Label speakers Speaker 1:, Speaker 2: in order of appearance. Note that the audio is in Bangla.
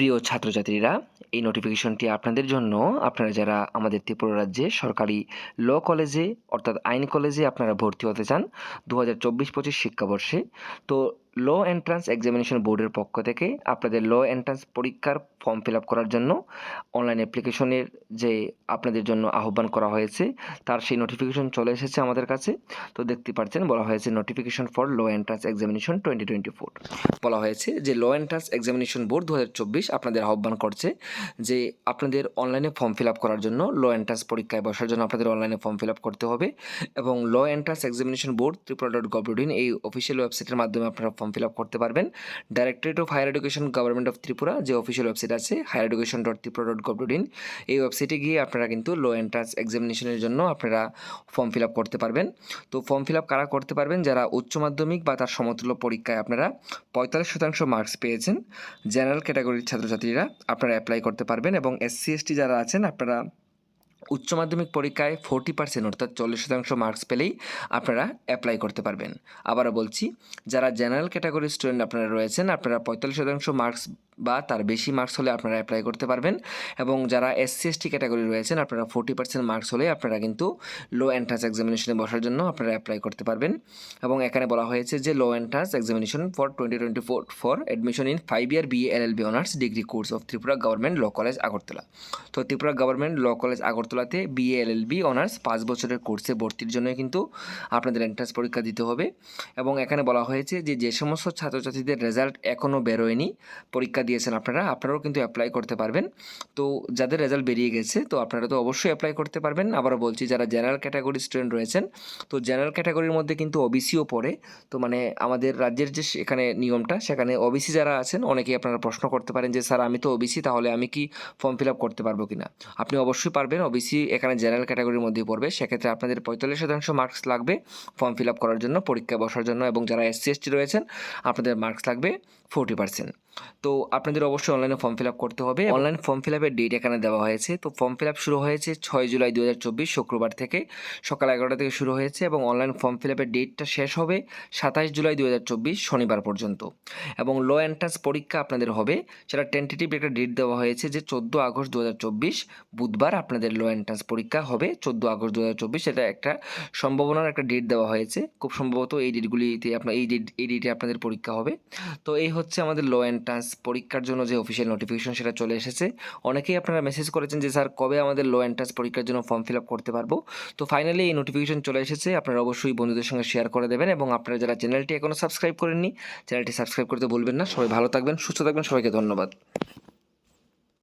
Speaker 1: প্রিয় ছাত্রছাত্রীরা, এই নোটিফিকেশনটি আপনাদের জন্য। আপনারা যারা আমাদের ত্রিপুরা রাজ্যে সরকারি ল কলেজে অর্থাৎ আইন কলেজে আপনারা ভর্তি হতে চান, দু হাজার চব্বিশ পঁচিশ শিক্ষাবর্ষে, তো ল এন্ট্রান্স এক্সামিনেশন বোর্ডের পক্ষ থেকে আপনাদের ল এন্ট্রান্স পরীক্ষার ফর্ম ফিল আপ করার জন্য অনলাইন অ্যাপ্লিকেশনের যে আপনাদের জন্য আহ্বান করা হয়েছে, তার সেই নোটিফিকেশন চলে এসেছে আমাদের কাছে। তো দেখতে পাচ্ছেন, বলা হয়েছে notification for law entrance examination twenty twenty four বলা হয়েছে যে ল এন্ট্রান্স এক্সামিনেশন বোর্ড দু হাজার চব্বিশ আপনাদের আহ্বান করছে যে আপনাদের অনলাইনে ফর্ম ফিল আপ করার জন্য ল এন্ট্রান্স পরীক্ষায় বসার জন্য আপনাদের অনলাইনে ফর্ম ফিল আপ করতে হবে এবং law entrance examination board Tripura dot gov dot in এই অফিসিয়াল ওয়েবসাইটের মাধ্যমে আপনারা ফর্ম ফিল আপ করতে পারবেন। Directorate of higher education government of Tripura যে অফিসিয়াল ওয়েবসাইট আছে higher education dot Tripura dot gov dot in এই ওয়েবসাইটে গিয়ে আপনারা কিন্তু লো এন্ট্রান্স এক্সামিনেশনের জন্য আপনারা ফর্ম ফিল আপ করতে পারবেন। তো ফর্ম ফিল আপ কারা করতে পারবেন? যারা উচ্চ মাধ্যমিক বা তার সমতুল্য পরীক্ষায় আপনারা পঁয়তাল্লিশ শতাংশ মার্কস পেয়েছেন জেনারেল ক্যাটাগরির ছাত্রছাত্রীরা আপনারা অ্যাপ্লাই করতে পারবেন এবং এসসি এসটি যারা আছেন, আপনারা উচ্চ মাধ্যমিক পরীক্ষায় ফোরটি পার্সেন্ট অর্থাৎ চল্লিশ শতাংশ মার্কস পেলেই আপনারা অ্যাপ্লাই করতে পারবেন। আবারও বলছি, যারা জেনারেল ক্যাটাগরির স্টুডেন্ট আপনারা রয়েছেন, আপনারা পঁয়তাল্লিশ শতাংশ মার্কস বা তার বেশি মার্কস হলে আপনারা অ্যাপ্লাই করতে পারবেন। এবং যারা এসসি এসটি ক্যাটাগরি রয়েছেন, আপনারা ফোর্টি পার্সেন্ট মার্কস হলে আপনারা কিন্তু লো এন্ট্রান্স এক্সামিনেশনে বসার জন্য আপনারা অ্যাপ্লাই করতে পারবেন। এবং এখানে বলা হয়েছে যে law entrance examination for twenty twenty four for admission in five year BA L L B honours degree course of Tripura government law college Agartala তো Tripura government law college আগরতলাতে BA L L B honours পাঁচ বছরের কোর্সে ভর্তির জন্য কিন্তু আপনাদের এন্ট্রান্স পরীক্ষা দিতে হবে। এবং এখানে বলা হয়েছে যে যে সমস্ত ছাত্রছাত্রীদের রেজাল্ট এখনও বেরোয়নি, পরীক্ষা দিয়েছেন আপনারা, আপনারাও কিন্তু অ্যাপ্লাই করতে পারবেন। তো যাদের রেজাল্ট বেরিয়ে গেছে, তো আপনারা তো অবশ্যই অ্যাপ্লাই করতে পারবেন। আবারও বলছি, যারা জেনারেল ক্যাটাগরি স্টুডেন্ট রয়েছেন, তো জেনারেল ক্যাটাগরির মধ্যে কিন্তু ওবিসিও পড়ে। তো মানে আমাদের রাজ্যের যে এখানে নিয়মটা, সেখানে ওবিসি যারা আছেন, অনেকেই আপনারা প্রশ্ন করতে পারেন যে, স্যার, আমি তো ওবিসি তাহলে আমি কি ফর্ম ফিল আপ করতে পারব কি না আপনি অবশ্যই পারবেন ওবিসি এখানে জেনারেল ক্যাটাগরির মধ্যেই পড়বে। সেক্ষেত্রে আপনাদের পঁয়তাল্লিশ শতাংশ মার্কস লাগবে ফর্ম ফিল আপ করার জন্য পরীক্ষায় বসার জন্য, এবং যারা এসসি এসটি রয়েছেন, আপনাদের মার্কস লাগবে ফোর্টি পার্সেন্ট তো আপনাদের অবশ্যই অনলাইনে ফর্ম ফিল আপ করতে হবে। অনলাইন ফর্ম ফিল আপের ডেট এখানে দেওয়া হয়েছে। তো ফর্ম ফিল আপ শুরু হয়েছে ছয় জুলাই দু হাজার চব্বিশ শুক্রবার থেকে। সকাল এগারোটা থেকে শুরু হয়েছে এবং অনলাইন ফর্ম ফিল আপের ডেটটা শেষ হবে সাতাশ জুলাই দু হাজার চব্বিশ শনিবার পর্যন্ত। এবং লো এন্ট্রান্স পরীক্ষা আপনাদের হবে। সেটা টেন্টেটিভ একটা ডেট দেওয়া হয়েছে যে চোদ্দ আগস্ট দু হাজার চব্বিশ বুধবার আপনাদের লো এন্ট্রান্স পরীক্ষা হবে। চোদ্দ আগস্ট দু এটা একটা সম্ভাবনার একটা ডেট দেওয়া হয়েছে। খুব সম্ভবত এই ডেটগুলিতে আপনার, এই ডেট এই ডেটে আপনাদের পরীক্ষা হবে। তো এই হচ্ছে আমাদের লো এন্ট্রান্স পরীক্ষার জন্য যে অফিসিয়াল নোটিফিকেশন সেটা চলে এসেছে। অনেকেই আপনারা মেসেজ করেছেন যে, স্যার, কবে আমাদের লো এন্ট্রান্স পরীক্ষার জন্য ফর্ম ফিল আপ করতে পারব? তো ফাইনালি এই নোটিফিকেশন চলে এসেছে। আপনারা অবশ্যই বন্ধুদের সঙ্গে শেয়ার করে দেবেন এবং আপনারা যারা চ্যানেলটি এখনও সাবস্ক্রাইব করেননি চ্যানেলটি সাবস্ক্রাইব করতে ভুলবেন না। সবাই ভালো থাকবেন, সুস্থ থাকবেন। সবাইকে ধন্যবাদ।